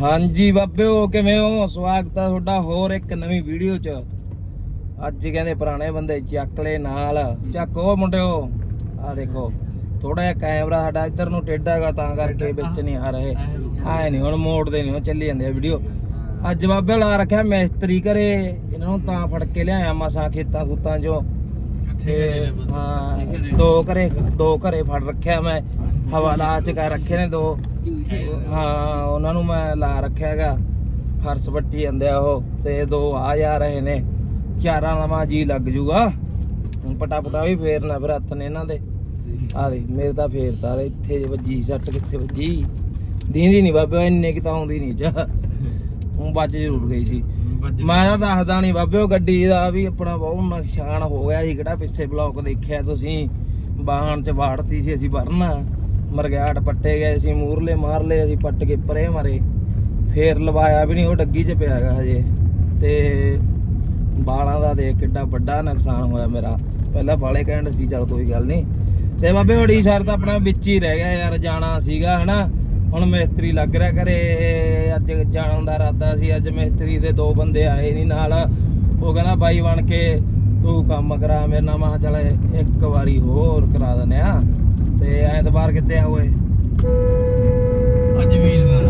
ਹਾਂਜੀ ਬਾਬਿਓ ਕਿਵੇਂ ਹੋ? ਸਵਾਗਤ ਹੈ ਤੁਹਾਡਾ ਹੋਰ ਇੱਕ ਨਵੀਂ ਵੀਡੀਓ 'ਚ। ਅੱਜ ਕਹਿੰਦੇ ਪੁਰਾਣੇ ਬੰਦੇ ਚੱਕ ਲੈ ਨਾਲ। ਚੱਕੋ ਮੁੰਡਿਓ। ਆ ਦੇਖੋ ਥੋੜਾ ਜਿਹਾ ਕੈਮਰਾ ਸਾਡਾ ਇੱਧਰ ਨੂੰ ਟੇਢਾ ਹੈਗਾ ਤਾਂ ਕਰਕੇ ਵਿੱਚ ਨਹੀਂ ਆ ਰਹੇ। ਆਏ ਨਹੀਂ ਹੁਣ ਮੋੜਦੇ ਨਹੀਂ ਹੁਣ ਚੱਲੀ ਜਾਂਦੇ ਆ ਵੀਡੀਓ। ਅੱਜ ਬਾਬੇ ਲਾ ਰੱਖਿਆ ਮਿਸਤਰੀ ਘਰੇ। ਇਹਨਾਂ ਨੂੰ ਤਾਂ ਫੜ ਕੇ ਲਿਆਇਆ ਮਸਾਂ ਖੇਤਾਂ ਖੂਤਾਂ 'ਚੋਂ। ਤੇ ਹਾਂ ਦੋ ਘਰੇ ਦੋ ਘਰੇ ਫੜ ਰੱਖਿਆ ਮੈਂ। ਹਵਾਲਾ ਚ ਕਰ ਰੱਖੇ ਨੇ ਦੋ। ਹਾਂ ਉਹਨਾਂ ਨੂੰ ਮੈਂ ਲਾ ਰੱਖਿਆ ਹੈਗਾ। ਫਰਸ਼ ਪੱਟੀ ਜਾਂਦੇ ਆ ਉਹ ਤੇ ਦੋ ਆ ਜਾ ਰਹੇ ਨੇ। ਚਾਰਾਂ ਲਵਾਂ ਜੀ ਲੱਗ ਜੂਗਾ। ਹੁਣ ਪਟਾ ਪਟਾ ਵੀ ਫੇਰਨਾ ਫਿਰ ਹੱਥ ਨੇ ਇਹਨਾਂ ਦੇ। ਆ ਦੇ ਮੇਰੇ ਤਾਂ ਫੇਰਤਾ ਰੇ ਇੱਥੇ ਜੇ ਵੱਜੀ ਸੱਟ ਕਿੱਥੇ ਵੱਜੀ? ਦੀਂਦੀ ਨਹੀਂ ਬਾਬੇ ਇੰਨੇ ਕਿ ਤਾਂ ਆਉਂਦੀ ਨਹੀਂ ਜਾ ਉਹ ਵੱਜ ਜ਼ਰੂਰ ਗਈ ਸੀ। ਮੈਂ ਤਾਂ ਦੱਸਦਾ ਨਹੀਂ ਬਾਬੇ ਉਹ ਗੱਡੀ ਦਾ ਵੀ ਆਪਣਾ ਬਹੁਤ ਨੁਕਸਾਨ ਹੋ ਗਿਆ ਸੀ ਕਿਹੜਾ ਪਿੱਛੇ ਬਲੌਕ ਦੇਖਿਆ ਤੁਸੀਂ? ਬਾਹਣ ਚ ਵਾੜਤੀ ਸੀ ਅਸੀਂ ਵਰਨਾ। ਮਰਗਿਆਟ ਪੱਟੇ ਗਏ ਸੀ ਮੂਰਲੇ ਮਾਰ ਲਏ ਅਸੀਂ, ਪੱਟ ਕੇ ਪਰੇ ਮਾਰੇ। ਫੇਰ ਲਵਾਇਆ ਵੀ ਨਹੀਂ ਉਹ ਡੱਗੀ ਚ ਪਿਆ ਗਾ ਹਜੇ। ਤੇ ਬਾਲਾਂ ਦਾ ਦੇਖ ਕਿੱਡਾ ਵੱਡਾ ਨੁਕਸਾਨ ਹੋਇਆ ਮੇਰਾ। ਪਹਿਲਾਂ ਬਾਲੇ ਕਹਿਣ ਸੀ, ਚੱਲ ਕੋਈ ਗੱਲ ਨਹੀਂ ਤੇ ਬਾਬੇ ਬੜੀ ਸਰ ਤਾਂ ਆਪਣਾ ਵਿੱਚ ਹੀ ਰਹਿ ਗਿਆ ਯਾਰ, ਜਾਣਾ ਸੀਗਾ, ਹਨਾ। ਹੁਣ ਮਿਸਤਰੀ ਲੱਗ ਰਿਹਾ ਘਰੇ, ਅੱਜ ਜਾਣ ਦਾ ਇਰਾਦਾ ਸੀ। ਅੱਜ ਮਿਸਤਰੀ ਦੇ ਦੋ ਬੰਦੇ ਆਏ ਨਹੀਂ ਨਾਲ। ਉਹ ਕਹਿੰਦਾ, ਬਾਈ ਬਣ ਕੇ ਤੂੰ ਕੰਮ ਕਰਾ ਮੇਰੇ ਨਾਲ। ਮੈਂ ਚਲੇ ਇੱਕ ਵਾਰੀ ਹੋਰ ਕਰਾ ਦਿੰਨੇ ਆ ਤੇ ਐਤਵਾਰ ਕਿੱਥੇ ਆ ਓਏ? ਅੱਜ ਵੀਰਵਾਰ।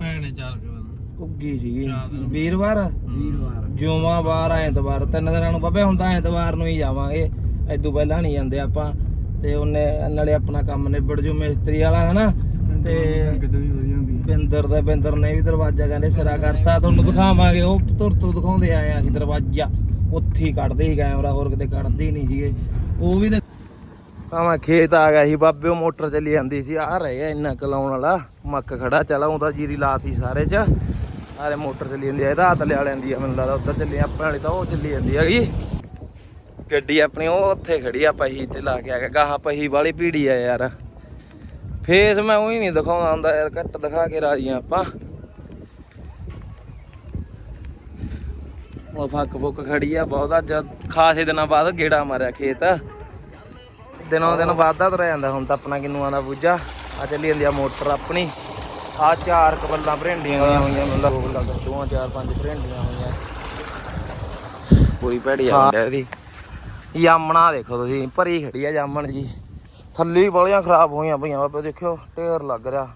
ਭੈਣੇ ਚਾਰ ਕੇ ਕੁੱਗੀ ਸੀਗੀ। ਚਾਰ ਦਿਨ। ਵੀਰਵਾਰ? ਵੀਰਵਾਰ। ਜੁਮਾਵਾਰ ਐਤਵਾਰ। ਤਿੰਨ ਦਿਨਾਂ ਨੂੰ ਬਾਬੇ ਹੁੰਦਾ ਐਤਵਾਰ ਨੂੰ ਹੀ ਜਾਵਾਂਗੇ। ਐਦੋਂ ਪਹਿਲਾਂ ਨਹੀਂ ਜਾਂਦੇ ਆਪਾਂ। ਤੇ ਉਹਨੇ ਨਾਲੇ ਆਪਣਾ ਕੰਮ ਨਿਬੜ ਜੂ ਮਿਸਤਰੀ ਵਾਲਾ ਹਨਾ? ਤੇ ਕਿਤੇ ਵੀ ਵਧੀਆ ਹੁੰਦੀ ਬਿੰਦਰ ਦਾ ਬਿੰਦਰ ਨੇ ਵੀ ਦਰਵਾਜ਼ਾ ਕਹਿੰਦੇ ਸਿਰਾ ਕਰਤਾ ਤੁਹਾਨੂੰ ਦਿਖਾਵਾਂਗੇ। ਉਹ ਤੁਰ ਤੁਰ ਦਿਖਾਉਂਦੇ ਆਏ ਆ ਅਸੀਂ ਦਰਵਾਜ਼ਾ। ਉੱਥੇ ਹੀ ਕੱਢਦੇ ਸੀ ਕੈਮਰਾ ਹੋਰ ਕਿਤੇ ਕੱਢਦੇ ਹੀ ਨਹੀਂ ਸੀਗੇ। ਉਹ ਵੀ ਤਾਂ ਮੈਂ ਖੇਤ ਆ ਗਿਆ ਸੀ, ਬਾਬੇ ਉਹ ਮੋਟਰ ਚੱਲੀ ਜਾਂਦੀ ਸੀ ਆ ਰਹੇ ਆ ਇੰਨਾ ਕਲਾਉਣ ਵਾਲਾ, ਮੱਕ ਖੜਾ ਚਲਾਉਂਦਾ ਜੀਰੀ ਲਾਤੀ ਸਾਰੇ ਚ ਆਰੇ ਮੋਟਰ ਚੱਲੀ ਜਾਂਦੀ ਆ ਇਹਦਾ ਹੱਥ ਲਿਆ ਲੈਂਦੀ ਆ, ਮੈਨੂੰ ਲੱਗਦਾ ਉੱਧਰ ਚੱਲੀ ਆਪਣੇ ਵਾਲੀ ਤਾਂ ਉਹ ਚੱਲੀ ਜਾਂਦੀ ਹੈਗੀ। ਗੱਡੀ ਆਪਣੀ ਉਹ ਉੱਥੇ ਖੜੀ ਆ ਪਹੀ ਤੇ ਲਾ ਕੇ ਆ ਗਿਆ, ਗਾਹਾਂ ਪਹੀ ਵਾਲੀ ਪੀੜੀ ਆ ਯਾਰ। ਫੇਸ ਮੈਂ ਉਹੀ ਨਹੀਂ ਦਿਖਾਉਂਦਾ ਹੁੰਦਾ ਯਾਰ, ਘੱਟ ਦਿਖਾ ਕੇ ਰਾਜੀ ਆਪਾਂ। ਉਹ ਫੱਕ ਫੁੱਕ ਖੜੀ ਆ, ਬਹੁਤਾ ਅੱਜ ਖਾਸੇ ਦਿਨਾਂ ਬਾਅਦ ਗੇੜਾ ਮਾਰਿਆ ਖੇਤ। ਦਿਨੋਂ ਦਿਨ ਵੱਧਦਾ ਤੁਰਿਆ ਜਾਂਦਾ ਹੁਣ ਤਾਂ ਆਪਣਾ ਕਿੰਨੂਆਂ ਦਾ ਬੂਝਾ। ਆ ਚੱਲੀ ਜਾਂਦੀ ਆ ਮੋਟਰ ਆਪਣੀ। ਆ ਚਾਰ ਕਬੱਲਾਂ ਭਰਿੰਡੀਆਂ ਹੋਈਆਂ ਹੋਈਆਂ ਮਤਲਬ ਦੋ ਲੱਗ ਦੋਆਂ ਚਾਰ ਪੰਜ ਭਰਿੰਡੀਆਂ ਹੋਈਆਂ। ਪੂਰੀ ਭੈੜੀ ਆ ਮੁੰਡਿਆਂ ਦੀ। ਜਾਮਣਾ ਦੇਖੋ ਤੁਸੀਂ ਭਰੀ ਖੜੀ ਆ ਜਾਮਣ ਜੀ। ਥੱਲੇ ਹੀ ਬਲੀਆਂ ਖਰਾਬ ਹੋਈਆਂ ਪਈਆਂ ਬਾਬੇ ਦੇਖਿਓ ਢੇਰ ਲੱਗ ਰਿਹਾ।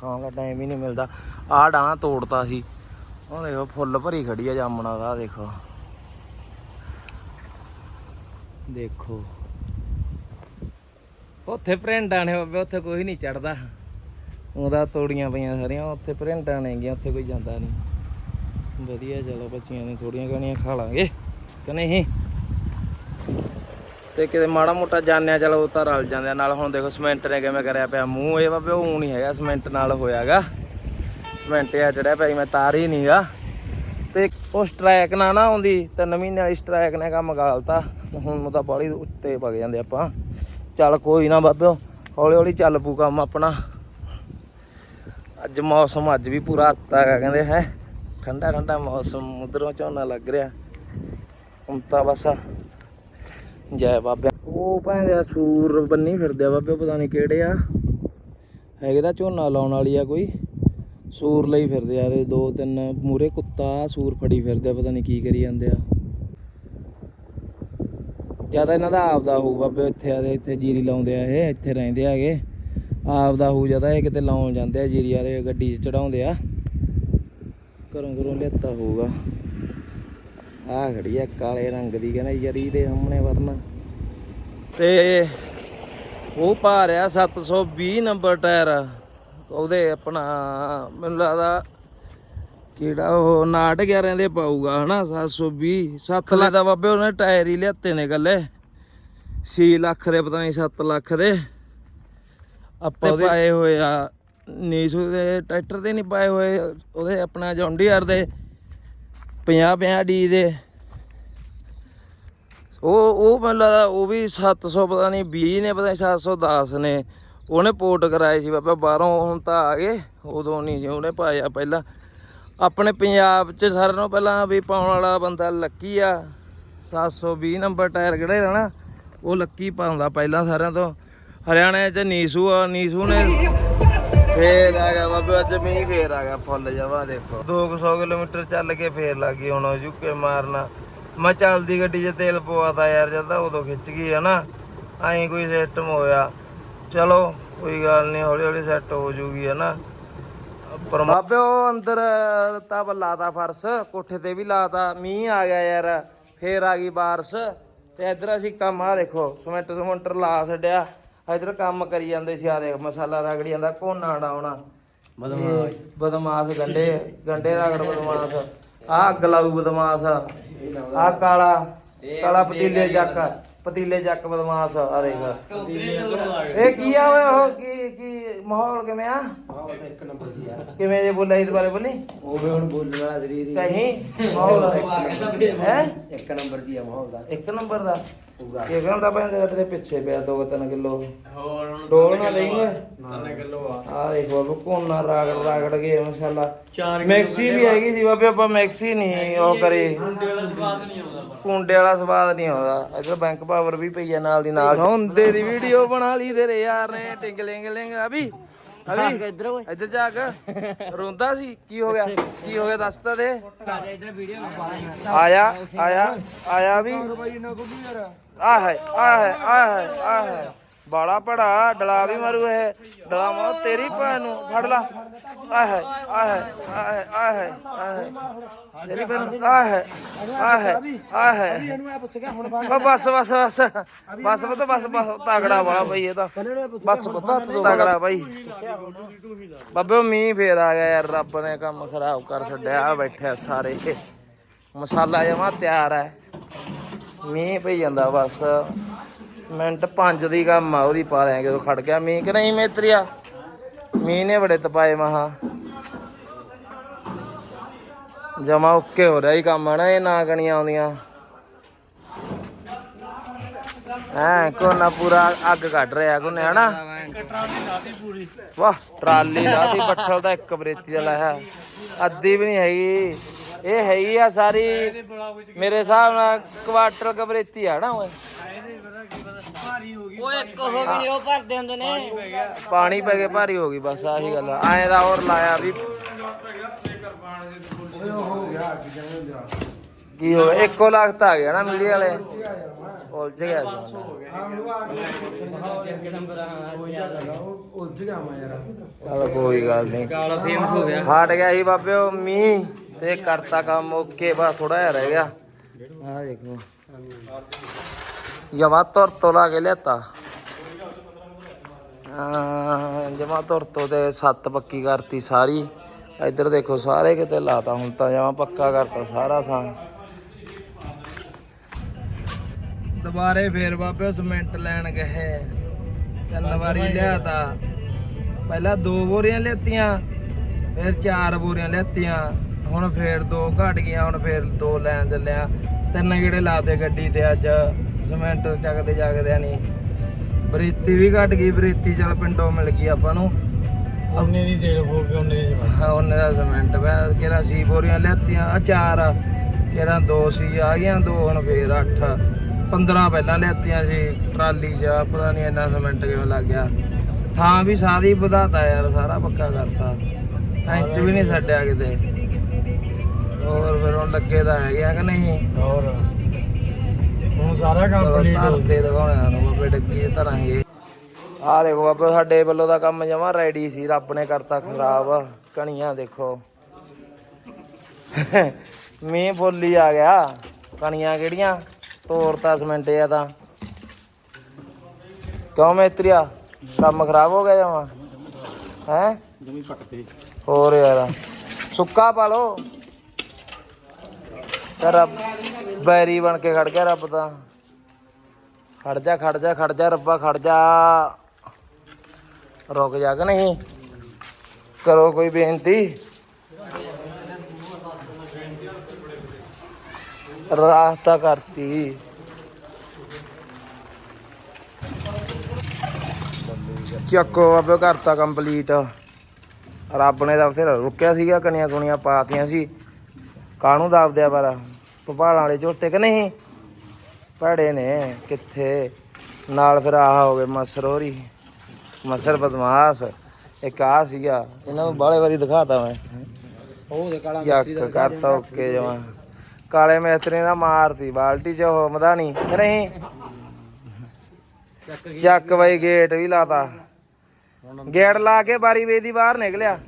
ਖਾਣ ਦਾ ਟਾਈਮ ਹੀ ਨਹੀਂ ਮਿਲਦਾ। ਆਹ ਡਾਣਾ ਤੋੜਤਾ ਸੀ। ਉਹ ਦੇਖੋ ਫੁੱਲ ਭਰੀ ਖੜੀ ਆ ਜਾਮਣਾ ਦਾ ਦੇਖੋ। ਦੇਖੋ। ਉੱਥੇ ਪ੍ਰਿੰਟਾਂ ਨੇ ਬਾਬੇ, ਉੱਥੇ ਕੋਈ ਨਹੀਂ ਚੜਦਾ। ਉਹਦਾ ਤੋੜੀਆਂ ਪਈਆਂ ਸਾਰੀਆਂ, ਉੱਥੇ ਪ੍ਰਿੰਟਾਂ ਨੇਗੀਆਂ ਉੱਥੇ ਕੋਈ ਜਾਂਦਾ ਨਹੀਂ। ਵਧੀਆ, ਚਲੋ ਬੱਚੀਆਂ ਨੇ ਥੋੜੀਆਂ ਗਾਣੀਆਂ ਖਾ ਲਾਂਗੇ, ਕਿ ਨਹੀਂ? ਤੇ ਕਿਤੇ ਮਾੜਾ ਮੋਟਾ ਜਾਣਿਆ, ਚਲੋ ਉਹ ਤਾਂ ਰਲ ਜਾਂਦੇ ਨਾਲ ਹੁਣ ਦੇਖੋ, ਸੀਮੈਂਟ ਨੇ ਕਿਵੇਂ ਕਰਿਆ ਪਿਆ। ਮੂੰਹ ਇਹ ਬਾਬੇ, ਉਹ ਨਹੀਂ ਹੈਗਾ, ਸੀਮੈਂਟ ਨਾਲ ਹੋਇਆਗਾ। ਸੀਮੈਂਟ ਆ ਚੜਿਆ ਪਿਆ ਮੈਂ ਤਾਰ ਹੀ ਨਹੀਂਗਾ ਤੇ ਉਹ ਸਟ੍ਰੈਕ ਨਾ ਨਾ ਆਉਂਦੀ, ਤਿੰਨ ਮਹੀਨੇ ਵਾਲੀ ਸਟ੍ਰੈਕ ਨੇ ਕੰਮ ਗਾਲਤਾ। ਹੁਣ ਨੂੰ ਤਾਂ ਬਾਹਲੀ ਉੱਤੇ ਵਗ ਜਾਂਦੇ ਆਪਾਂ। ਚੱਲ ਕੋਈ ਨਾ ਬਾਬਿਓ, ਹੌਲੀ ਹੌਲੀ ਚੱਲ ਪੂ ਕੰਮ ਆਪਣਾ। ਅੱਜ ਮੌਸਮ ਅੱਜ ਵੀ ਪੂਰਾ ਅੱਤਾ ਕਹਿੰਦੇ ਹੈ, ਠੰਡਾ ਠੰਡਾ ਮੌਸਮ, ਉਧਰੋਂ ਝੋਨਾ ਲੱਗ ਰਿਹਾ। ਹੁਣ ਤਾਂ ਬਸ ਜੈ ਬਾਬੇ ਉਹ ਭੈਣ ਦਾ ਸੂਰ ਬੰਨੀ ਫਿਰਦੇ ਆ ਬਾਬੇ ਪਤਾ ਨਹੀਂ ਕਿਹੜੇ ਆ। ਹੈਗੇ ਦਾ ਝੋਨਾ ਲਾਉਣ ਵਾਲੀ ਆ ਕੋਈ। ਸੂਰ ਲਈ ਫਿਰਦੇ ਆ ਤੇ ਦੋ ਤਿੰਨ ਮੂਰੇ ਕੁੱਤਾ, ਸੂਰ ਫੜੀ ਫਿਰਦੇ ਆ, ਪਤਾ ਨਹੀਂ ਕੀ ਕਰੀ ਜਾਂਦੇ ਆ। ਜ਼ਿਆਦਾ ਇਹਨਾਂ ਦਾ ਆਪਦਾ ਹੋਊ ਬਾਬੇ ਇੱਥੇ ਆ ਇੱਥੇ ਜੀਰੀ ਲਾਉਂਦੇ ਆ ਇਹ, ਇੱਥੇ ਰਹਿੰਦੇ ਆਗੇ ਆਪਦਾ ਹੋਊ ਜ਼ਿਆਦਾ ਇਹ ਕਿਤੇ ਲਾਉਣ ਜਾਂਦੇ ਆ, ਜੀਰੀ ਵਾਲੇ ਗੱਡੀ 'ਚ ਚੜਾਉਂਦੇ ਆ। ਘਰੋਂ ਘਰੋਂ ਲਿਆਤਾ ਹੋਊਗਾ। ਆ ਖੜੀ ਆ, ਕਾਲੇ ਰੰਗ ਦੀ, ਕਹਿੰਦਾ ਯਰੀ ਦੇ ਸਾਹਮਣੇ ਵਰਨਾ ਤੇ ਉਹ ਪਾ ਰਿਹਾ 720 ਨੰਬਰ ਟਾਇਰ ਉਹਦੇ ਆਪਣਾ ਮੈਨੂੰ ਲੱਗਦਾ ਕਿਹੜਾ ਉਹ 911 ਦੇ ਪਾਊਗਾ ਹਨਾ 720 7 ਲੱਖ ਦਾ ਬਾਬੇ ਉਹਨੇ ਟਾਇਰ ਹੀ ਲਿਆਤੇ ਨੇ ਗੱਲੇ। 6 ਲੱਖ ਦੇ ਪਤਾ ਨਹੀਂ 7 ਲੱਖ ਦੇ। ਆਪਾਂ ਉਹਦੇ ਪਾਏ ਹੋਏ ਆ ਨੀਸੂ ਦੇ ਟਰੈਕਟਰ ਦੇ ਨਹੀਂ ਪਾਏ ਹੋਏ ਉਹਦੇ ਆਪਣਾ ਜੌਂਡੀਆਰ ਦੇ 50 50 ਡੀ ਦੇ। ਉਹ ਉਹ ਮੈਨੂੰ ਲੱਗਦਾ ਉਹ ਵੀ 700 ਪਤਾ ਨਹੀਂ 20 ਨੇ ਪਤਾ ਨਹੀਂ 710 ਨੇ। ਉਹਨੇ ਪੋਰਟ ਕਰਾਏ ਸੀ ਬਾਬਾ, ਬਾਹਰੋਂ ਹੁਣ ਤਾਂ ਆ ਗਏ, ਉਦੋਂ ਨਹੀਂ ਸੀ ਉਹਨੇ ਪਾਇਆ ਪਹਿਲਾਂ। ਆਪਣੇ ਪੰਜਾਬ 'ਚ ਸਾਰਿਆਂ ਨਾਲੋਂ ਪਹਿਲਾਂ ਵੀ ਪਾਉਣ ਵਾਲਾ ਬੰਦਾ ਲੱਕੀ ਆ। 720 ਨੰਬਰ ਟਾਇਰ ਕਿਹੜੇ ਰਹਿਣਾ ਉਹ ਲੱਕੀ ਪਾਉਂਦਾ ਪਹਿਲਾਂ ਸਾਰਿਆਂ ਤੋਂ। ਹਰਿਆਣੇ 'ਚ ਨੀਸੂ ਆ, ਨੀਸੂ ਨੇ ਫੇਰ ਆ ਗਿਆ ਬਾਬੇ, ਅੱਜ ਮੀਂਹ ਫੇਰ ਆ ਗਿਆ, ਫੁੱਲ ਜਵਾ ਦੇਖੋ। 200 ਕਿਲੋਮੀਟਰ ਚੱਲ ਕੇ ਫੇਰ ਲੱਗ ਗਈ, ਹੁਣ ਯੂਕੇ ਮਾਰਨਾ। ਮੈਂ ਚੱਲਦੀ ਗੱਡੀ 'ਚ ਤੇਲ ਪਵਾਤਾ ਯਾਰ, ਜਦ ਉਦੋਂ ਖਿੱਚ ਗਈ ਹੈ ਨਾ। ਐਂ ਕੋਈ ਸਿਸਟਮ ਹੋਇਆ। ਚਲੋ ਕੋਈ ਗੱਲ ਨਹੀਂ ਹੌਲੀ ਹੌਲੀ ਸੈੱਟ ਹੋ ਜੂਗੀ ਹੈ ਨਾ? ਪਰ ਬਾਬੇ ਉਹ ਅੰਦਰ ਤਾਂ ਲਾਤਾ ਫਰਸ਼ ਕੋਠੇ ਤੇ ਵੀ ਲਾਤਾ ਮੀਂਹ ਆ ਗਿਆ ਯਾਰ ਫੇਰ ਆ ਗਈ ਬਾਰਿਸ਼ ਤੇ ਇੱਧਰ ਅਸੀਂ ਕੰਮ ਆ ਦੇਖੋ ਸਮੈਂਟ ਸਮੈਂਟਰ ਲਾ ਛੱਡਿਆ ਇੱਧਰ ਕੰਮ ਕਰੀ ਜਾਂਦੇ ਸੀ ਆ ਦੇਖ ਮਸਾਲਾ ਰਗੜੀ ਜਾਂਦਾ ਕੋਨਾ ਡਾਉਣਾ। ਬਦਮਾਸ਼। ਬਦਮਾਸ਼ ਗੰਡੇ ਗੰਡੇ ਰਗੜ ਬਦਮਾਸ਼ ਆ ਅੱਗ ਲਾਊ ਬਦਮਾਸ਼ ਆ ਕਾਲਾ ਕਾਲਾ ਪਤੀਲੇ ਚੱਕ। ਪਤੀਲੇ ਚੱਕ ਬਦਮਾਸ਼ ਆ ਦੇਖ। ਇਹ ਕੀ ਆ ਓਏ ਉਹ ਕੀ ਕੀ ਮਾਹੌਲ ਕਿਵੇਂ ਆ? ਇੱਕ ਨੰਬਰ ਦੀ ਆ। ਕਿਵੇਂ ਜੇ ਬੋਲਿਆ ਇਹਦੇ ਬਾਰੇ ਬੋਲੀ? ਉਹ ਵੀ ਹੁਣ ਬੋਲਣਾ ਸਰੀਰ ਕਹੀਂ ਮਾਹੌਲ ਹੈ? ਇੱਕ ਨੰਬਰ ਦੀ ਆ ਮਾਹੌਲ ਦਾ। ਇੱਕ ਨੰਬਰ ਦਾ। ਪੂਰਾ। ਇਹ ਕਹਿੰਦਾ ਪੈਂਦੇ ਤੇਰੇ? ਪਿੱਛੇ ਪਿਆ 2-3 ਕਿਲੋ। ਹੋਰ ਹੁਣ ਡੋਲ ਨਾ ਲਈ ਓਏ। ਤਿੰਨ ਕਿਲੋ ਆ। ਆ ਦੇਖੋ ਬਾਬੂ ਕੋਨਾ ਰਾਗੜ ਰਾਗੜ ਗਏ ਮਸਾਲਾ। ਚਾਰ ਮੈਕਸੀ ਵੀ ਹੈਗੀ ਸੀ ਬਾਬੇ ਆਪਾਂ ਮੈਕਸੀ ਨਹੀਂ ਉਹ ਕਰੀ। ਤੇਲ ਸਵਾਦ ਨਹੀਂ ਆਉਂਦਾ ਕੁੰਡੇ ਵਾਲਾ ਸਵਾਦ ਨਹੀਂ ਆਉਂਦਾ। ਇਧਰ ਬੈਂਕ ਪਾਵਰ ਵੀ ਪਈ ਆ ਨਾਲ ਦੀ ਨਾਲ। ਹੁੰਦੇ ਦੀ ਵੀਡੀਓ ਬਣਾ ਲਈ ਤੇਰੇ ਯਾਰ ਨੇ। ਟਿੰਗਲਿੰਗ ਲਿੰਗ ਅਭੀ ਅਭੀ ਇੱਧਰ ਓਏ। ਇੱਧਰ ਜਾ ਕੇ। ਰੋਂਦਾ ਸੀ ਕੀ ਹੋ ਗਿਆ? ਕੀ ਹੋ ਗਿਆ? ਦੱਸ ਤਾਂ ਦੇ। ਇੱਧਰ ਵੀਡੀਓ ਆਇਆ ਆਇਆ ਆਇਆ ਵੀ। ਆ ਹੈ ਆ ਹੈ ਆ ਹੈ ਆ ਹੈ। ਬਾਲਾ ਪੜਾ ਡਲਾ ਵੀ ਮਾਰੂ ਇਹ। ਡਲਾ ਮਾਰ ਤੇਰੀ ਭੈਣ ਨੂੰ। ਫੜ ਲਾ। ਆ ਹੈ ਆ ਹੈ ਆ ਹੈ ਆ ਹੈ ਤੇਰੀ ਭੈਣ ਨੂੰ। ਆ ਹੈ ਆ ਹੈ ਆ ਹੈ ਉਹ ਬਸ ਬਸ ਬਸ। ਬਸ ਬਸ ਬਸ ਬਸ। ਤਾਗੜਾ ਵਾਲਾ ਬਈ ਇਹ ਤਾਂ। ਬਸ ਪੁੱਤ ਤਾਗੜਾ ਬਾਈ। ਬਾਬੇ, ਉਹ ਮੀਂਹ ਫੇਰ ਆ ਗਿਆ ਯਾਰ। ਰੱਬ ਨੇ ਕੰਮ ਖਰਾਬ ਕਰ ਛੱਡਿਆ। ਆ ਬੈਠੇ ਸਾਰੇ। ਮਸਾਲਾ ਜਮਾ ਤਿਆਰ ਹੈ ਮੀਂਹ ਪਈ ਜਾਂਦਾ ਬਸ। ਮਿੰਟ 5 ਦੀ ਕੰਮ ਆ, ਉਹਦੀ ਪਾ ਦਿਆਂਗੇ, ਜਦੋਂ ਖੜ ਗਿਆ। ਮੀਂਹ ਕਿ ਨਹੀਂ ਮੇਤਰੀਆ ਮੀਂਹ ਨੇ ਬੜੇ ਤਪਾਏ ਮਹਾ ਜਮਾ ਓਕੇ ਹੋ ਰਿਹਾ ਹੀ ਕੰਮ ਨਾ ਇਹ ਨਾ ਗਣੀਆਂ ਆਉਂਦੀਆਂ। ਐ ਕੋਨਾ ਪੂਰਾ ਅੱਗ ਕੱਢ ਰਿਹਾ ਕੋਨੇ, ਹਨਾ। ਵਾਹ, ਟਰਾਲੀ ਲਾਤੀ, ਬੱਠਲ ਦਾ ਇੱਕ ਬਰੇਤੀ ਵਾਲਾ ਹੈ। ਅੱਧੀ ਵੀ ਨਹੀਂ ਹੈਗੀ। ਇਹ ਹੈਗੀ ਆ ਸਾਰੀ, ਮੇਰੇ ਹਿਸਾਬ ਨਾਲ ਕੁਆਟਰ ਕਬਰੇਤੀ ਆ ਨਾ ਓਏ ਉਹ ਇੱਕ ਉਹ ਵੀ ਨਹੀਂ ਉਹ ਭਰਦੇ ਹੁੰਦੇ ਨੇ। ਪੈ ਗਿਆ। ਪਾਣੀ ਪੈ ਕੇ ਭਾਰੀ ਹੋ ਗਈ ਬਸ ਆਹੀ ਗੱਲ ਆ। ਐਂ ਦਾ ਹੋਰ ਲਾਇਆ ਵੀ। ਕੀ ਹੋ ਗਿਆ? ਇੱਕੋ ਲੱਖ ਤਾਂ ਆ ਗਿਆ ਨਾ ਮੀਡੀਆ ਵਾਲੇ। ਉਲਝ ਗਿਆ ਸੀ। ਉਲਝ ਗਿਆ ਮੈਂ ਯਾਰ। ਚੱਲ ਕੋਈ ਗੱਲ ਨਹੀਂ। ਕਾਲਾ ਫੇਮਸ ਹੋ ਗਿਆ। ਹਟ ਗਿਆ ਸੀ ਬਾਬੇ ਉਹ ਮੀਂਹ ਤੇ ਕਰਤਾ ਕੰਮ ਓਕੇ ਬਸ ਥੋੜਾ ਜਿਹਾ ਰਹਿ ਗਿਆ। ਆ ਦੇਖੋ। ਜਮਾ ਤੁਰ ਤੋਂ ਲਾ ਕੇ ਲਿਆਤਾ ਹਾਂ ਜਮਾ ਤੁਰ ਤੋਂ ਤੇ ਸੱਤ ਪੱਕੀ ਕਰਤੀ ਸਾਰੀ ਇੱਧਰ ਦੇਖੋ ਸਾਰੇ ਕਿਤੇ ਲਾਤਾ ਹੁਣ ਤਾਂ ਜਮਾ ਪੱਕਾ ਕਰਤਾ ਸਾਰਾ ਥਾਂ ਦੁਬਾਰੇ ਫੇਰ ਬਾਬੇ ਸਿਮੈਂਟ ਲੈਣ ਗਏ ਤਿੰਨ ਵਾਰੀ ਲਿਆਤਾ ਪਹਿਲਾਂ ਦੋ ਬੋਰੀਆਂ ਲੈਤੀਆਂ ਫਿਰ ਚਾਰ ਬੋਰੀਆਂ ਲੈਤੀਆਂ ਹੁਣ ਫੇਰ ਦੋ ਘਟ ਗਈਆਂ ਹੁਣ ਫੇਰ ਦੋ ਲੈਣ ਚੱਲਿਆ ਤਿੰਨ ਗੇੜੇ ਲਾਤੇ ਗੱਡੀ ਤੇ ਅੱਜ ਸਿਮੈਂਟ ਚੱਕਦੇ ਜਾਗਦੇ ਨਹੀਂ ਬਰੇਤੀ ਵੀ ਘਟ ਗਈ ਬਰੇਤੀ ਚੱਲ ਪਿੰਡੋਂ ਮਿਲ ਗਈ ਆਪਾਂ ਨੂੰ। ਉਹਨੇ ਦੀ ਤੇਲ ਹੋ ਕੇ ਉਹਨੇ ਦੀ ਹਾਂ, ਉਹਨੇ ਦਾ ਸਿਮੈਂਟ ਵਾ ਕਿਹੜਾ ਸੀ ਬੋਰੀਆਂ ਲੈਤੀਆਂ ਆ ਚਾਰ ਆ। ਕਿਹੜਾ ਦੋ ਸੀ ਆ ਗਈਆਂ ਦੋ ਹੁਣ ਫੇਰ 8 15 ਪਹਿਲਾਂ ਲੈਤੀਆਂ ਸੀ ਟਰਾਲੀ 'ਚ ਪਤਾ ਨਹੀਂ ਇੰਨਾ ਸਿਮੈਂਟ ਕਿਵੇਂ ਲੱਗ ਗਿਆ। ਥਾਂ ਵੀ ਸਾਰੀ ਵਧਾਤਾ ਯਾਰ ਸਾਰਾ ਪੱਕਾ ਕਰਤਾ। ਇੰਚ ਵੀ ਨਹੀਂ ਛੱਡਿਆ ਕਿਤੇ। ਹੋਰ ਫਿਰ ਹੁਣ ਲੱਗੇ ਤਾਂ ਹੈਗੇ ਆ ਕਿ ਨਹੀਂ? ਹੋਰ। ਹੁਣ ਸਾਰਾ ਕੰਮ ਚਲੋ ਕੰਪਲੀਟ ਹੋ ਧਰਤੇ ਦਿਖਾਉਣੇ ਨੂੰ ਬਾਬੇ ਡੱਗੀ 'ਚ ਧਰਾਂਗੇ। ਆਹ ਦੇਖੋ ਬਾਬੇ ਸਾਡੇ ਵੱਲੋਂ ਦਾ ਕੰਮ ਜਮਾ ਰੈਡੀ ਸੀ ਰੱਬ ਨੇ ਕਰਤਾ ਖਰਾਬ। ਕਣੀਆਂ ਦੇਖੋ। ਮੀਂਹ ਫੁੱਲੀ ਆ ਗਿਆ। ਕਣੀਆਂ ਕਿਹੜੀਆਂ? ਤੋੜਤਾ ਸਿਮੈਂਟ ਆ ਤਾਂ। ਕਿਉਂ ਮੇਤਰੀਆ ਕੰਮ ਖਰਾਬ ਹੋ ਗਿਆ ਜਮਾ? ਹੈ? ਜਮੀ ਪੱਕਦੇ ਹੋਰ ਯਾਰ। ਸੁੱਕਾ ਪਾ ਲੋ ਰੱਬ ਬੈਰੀ ਬਣ ਕੇ ਖੜ ਗਿਆ ਰੱਬ ਤਾਂ ਖੜ ਜਾ ਖੜ ਜਾ ਖੜ ਜਾ, ਰੱਬਾ, ਖੜ ਜਾ। ਰੁਕ ਜਾ ਕਿ ਨਹੀਂ? ਕਰੋ ਕੋਈ ਬੇਨਤੀ। ਰਾਸਤਾ ਕਰਤੀ। ਚੱਕੋ ਬਾਬੇ ਕਰਤਾ ਕੰਪਲੀਟ ਰੱਬ ਨੇ ਤਾਂ ਫਿਰ ਰੁਕਿਆ ਸੀਗਾ ਕਣੀਆਂ ਕੁਣੀਆਂ ਪਾਤੀਆਂ ਸੀ। ਕਾਹਨੂੰ ਦੱਬਦਿਆ ਪਰ ਭਪਾਲਾਂ ਵਾਲੇ ਝੋਟੇ ਕਿ ਨਹੀਂ? ਭੜੇ ਨੇ ਕਿੱਥੇ? ਨਾਲ ਫਿਰ ਆਹ ਹੋ ਗਏ ਮਸਰ ਹੋਰੀ। ਮਸਰ ਬਦਮਾਸ਼। ਇੱਕ ਆ ਸੀਗਾ ਇਹਨਾਂ ਨੂੰ ਬਾਲੇ ਵਾਰੀ ਦਿਖਾਤਾ ਮੈਂ। ਉਹ ਦੇ ਕਾਲਾ ਯੱਕ ਕਰਤਾ ਓਕੇ ਜਮਾ। ਕਾਲੇ ਮਿਸਤਰੀ ਦਾ ਮਾਰਤੀ ਬਾਲਟੀ ਚ ਉਹ ਮਧਾਣੀ ਕਿ ਨਹੀਂ? ਚੱਕ ਬਈ ਗੇਟ ਵੀ ਲਾਤਾ। ਗੇਟ ਲਾ ਕੇ ਬਾਰੀ ਵੇਦੀ ਬਾਹਰ ਨਿਕਲਿਆ।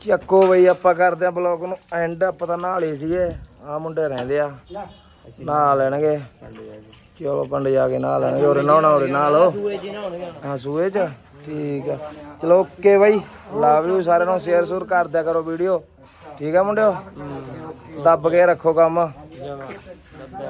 ਚੱਕੋ ਬਈ ਆਪਾਂ ਕਰਦੇ ਆ ਬਲੌਗ ਨੂੰ। ਐਂਡ ਆਪਾਂ ਤਾਂ ਨਾਲੇ ਸੀਗੇ। ਆ ਮੁੰਡੇ ਰਹਿੰਦੇ ਆ। ਨਹਾ ਲੈਣਗੇ। ਚਲੋ ਪਿੰਡ ਜਾ ਕੇ ਨਹਾ ਲੈਣਗੇ। ਉਰੇ ਨਹਾਉਣਾ, ਉਰੇ ਨਹਾ ਲਓ। ਹਾਂ, ਸੂਏ ਚ। ਠੀਕ ਆ। ਚਲੋ ਓਕੇ ਬਾਈ। ਲਵ ਯੂ ਸਾਰਿਆਂ ਨੂੰ। ਸ਼ੇਅਰ ਸ਼ੂਰ ਕਰ ਦਿਆ ਕਰੋ ਵੀਡੀਓ ਠੀਕ ਆ ਮੁੰਡਿਓ? ਦੱਬ ਕੇ ਰੱਖੋ ਕੰਮ।